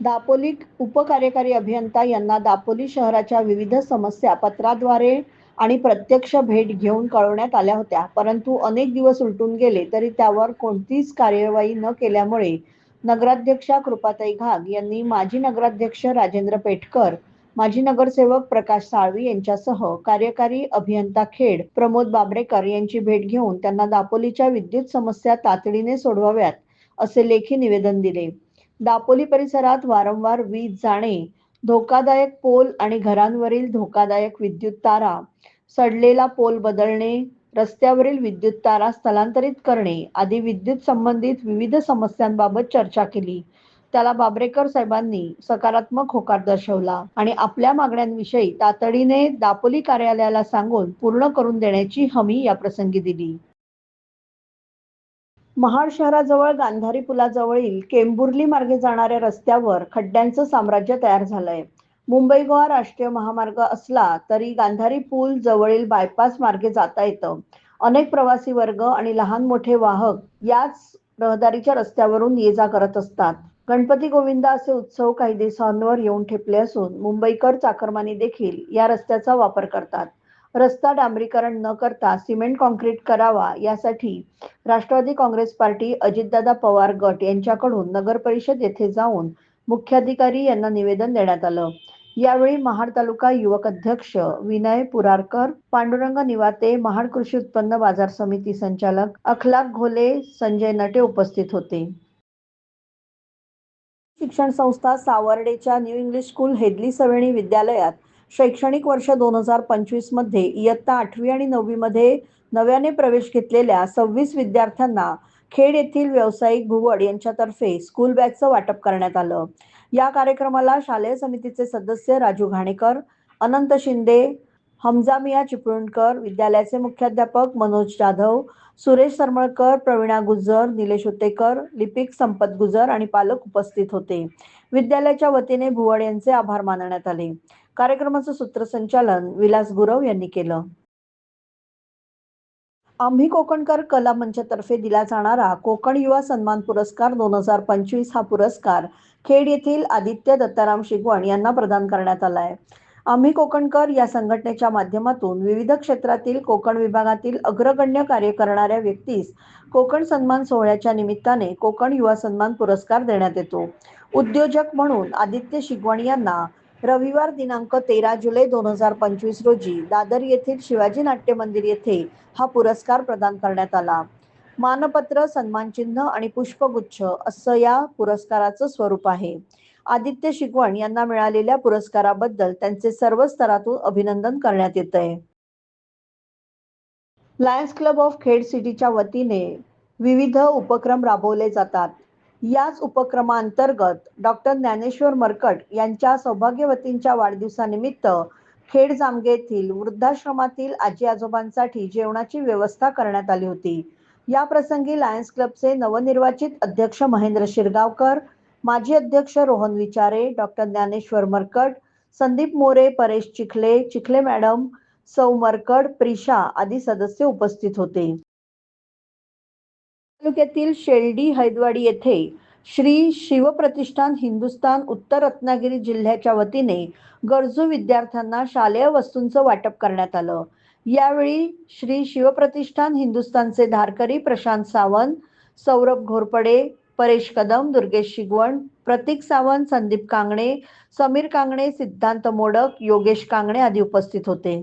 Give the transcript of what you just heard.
दापोली उपकार्यकारी अभियंता यांना दापोली शहराच्या विविध समस्या पत्राद्वारे आणि प्रत्यक्ष भेट घेऊन कळवण्यात आल्या होत्या. परंतु अनेक दिवस उलटून गेले तरी त्यावर कोणतीच कार्यवाही न केल्यामुळे नगराध्यक्षा कृपाताई घाग यांनी माजी नगराध्यक्ष राजेंद्र पेठकर माजी नगरसेवक प्रकाश साळवी यांच्यासह कार्यकारी अभियंता खेड प्रमोद बाबरेकर यांची भेट घेऊन त्यांना दापोलीच्या विद्युत समस्या तातडीने सोडवाव्यात असे लेखी निवेदन दिले. दापोली परिसरात वारंवार वीज जाणे धोकादायक पोल आणि घरांवरील धोकादायक विद्युत तारा सडलेला पोल बदलणे रस्त्यावरील विद्युत तारा स्थलांतरित करणे आदी विद्युत संबंधित विविध समस्यांबाबत चर्चा केली. त्याला बाबरेकर साहेबांनी सकारात्मक होकार दर्शवला आणि आपल्या मागण्यांविषयी तातडीने दापोली कार्यालयाला सांगून पूर्ण करून देण्याची हमी या प्रसंगी दिली. महाड शहराजवळ गांधारी पुलाजवळील केंबुर्ली मार्गे जाणाऱ्या रस्त्यावर खड्ड्यांचं साम्राज्य तयार झालंय. मुंबई गोवा राष्ट्रीय महामार्ग असला तरी गांधारी पूल जवळील बायपास मार्गे जाता येतं. अनेक प्रवासी वर्ग आणि लहान मोठे वाहक याच रहदारीच्या रस्त्यावरून ये जा करत असतात. गणपती गोविंदा असे उत्सव काही दिवसांवर येऊन ठेपले असून मुंबईकर चाकरमानी देखील या रस्त्याचा वापर करतात. रस्ता डांबरीकरण न करता सिमेंट कॉन्क्रीट करावा यासाठी राष्ट्रवादी काँग्रेस पार्टी अजितदादा पवार गट यांच्याकडून नगर परिषद येथे जाऊन मुख्याधिकारी यांना निवेदन देण्यात आलं. यावेळी महाड तालुका युवक अध्यक्ष विनय पुरारकर पांडुरंग निवाते महाड कृषी उत्पन्न बाजार समिती संचालक अखलाक घोले संजय नटे उपस्थित होते. शिक्षण संस्था सावर्डेच्या new English school Hedli Saveni विद्यालयात शैक्षणिक वर्ष दोन हजार पंचवीसमध्ये इयत्ता आठवी आणि नववी मध्ये नव्याने प्रवेश घेतलेल्या सव्वीस विद्यार्थ्यांना खेड येथील व्यावसायिक भुवड यांच्यातर्फे स्कूल बॅगचं वाटप करण्यात आलं. या कार्यक्रमाला शालेय समितीचे सदस्य राजू घाणेकर अनंत शिंदे हमजामिया चिपळूणकर विद्यालयाचे मुख्याध्यापक मनोज जाधव सुरेश सरमळकर प्रवीणा गुजर निलेश उतेकर लिपिक संपत गुजर आणि पालक उपस्थित होते. विद्यालयाच्या वतीने भुवड यांचे आभार मानण्यात आले. कार्यक्रमाचं सूत्रसंचालन विलास गुरव यांनी केलं. आम्ही कोकणकर कला मंचतर्फे दिला जाणारा कोकण युवा सन्मान पुरस्कार दोन हजार पंचवीस हा पुरस्कार खेड येथील आदित्य दत्ताराम शिगवण यांना प्रदान करण्यात आलाय. आम्ही कोकणकर या संघटनेच्या माध्यमातून विविध क्षेत्रातील कोकण विभागातील अग्रगण्य कार्य करणाऱ्या व्यक्तीस कोकण सन्मान सोहळ्याच्या निमित्ताने कोकण युवा सन्मान पुरस्कार देण्यात येतो. उद्योजक म्हणून आदित्य शिगवण यांना रविवार दिनांक तेरा जुलै दोन हजार पंचवीस रोजी दादर येथील शिवाजी नाट्य मंदिर येथे हा पुरस्कार प्रदान करण्यात आला. मानपत्र सन्मानचिन्ह आणि पुष्पगुच्छ असं या पुरस्काराचं स्वरूप आहे. आदित्य शिकवण यांना मिळालेल्या पुरस्काराबद्दल त्यांचे सर्व स्तरातून अभिनंदन करण्यात येत आहे लायन्स क्लब ऑफ खेड सिटीच्या वतीने विविध उपक्रम राबवले जातात. याच उपक्रमांतर्गत डॉक्टर ज्ञानेश्वर मरकट यांच्या सौभाग्यवतींच्या वाढदिवसानिमित्त खेड जामगे येथील वृद्धाश्रमातील आजी आजोबांसाठी जेवणाची व्यवस्था करण्यात आली होती. या प्रसंगी लायन्स क्लबचे नवनिर्वाचित अध्यक्ष महेंद्र शिरगावकर माजी अध्यक्ष रोहन विचारे डॉक्टर ज्ञानेश्वर मरकट संदीप मोरे परेश चिखले चिखले मॅडम सौ मरकड प्रिशा आदी सदस्य उपस्थित होते. तालुक्यातील शेल्डी हैदवाडी येथे श्री शिवप्रतिष्ठान हिंदुस्थान उत्तर रत्नागिरी जिल्ह्याच्या वतीने गरजू विद्यार्थ्यांना शालेय वस्तूंचं वाटप करण्यात आलं. यावेळी श्री शिवप्रतिष्ठान हिंदुस्थानचे धारकरी प्रशांत सावंत सौरभ घोरपडे परेश कदम दुर्गेश शिगवण प्रतीक सावंत संदीप कांगणे समीर कांगणे सिद्धांत मोडक योगेश कांगणे आदी उपस्थित होते.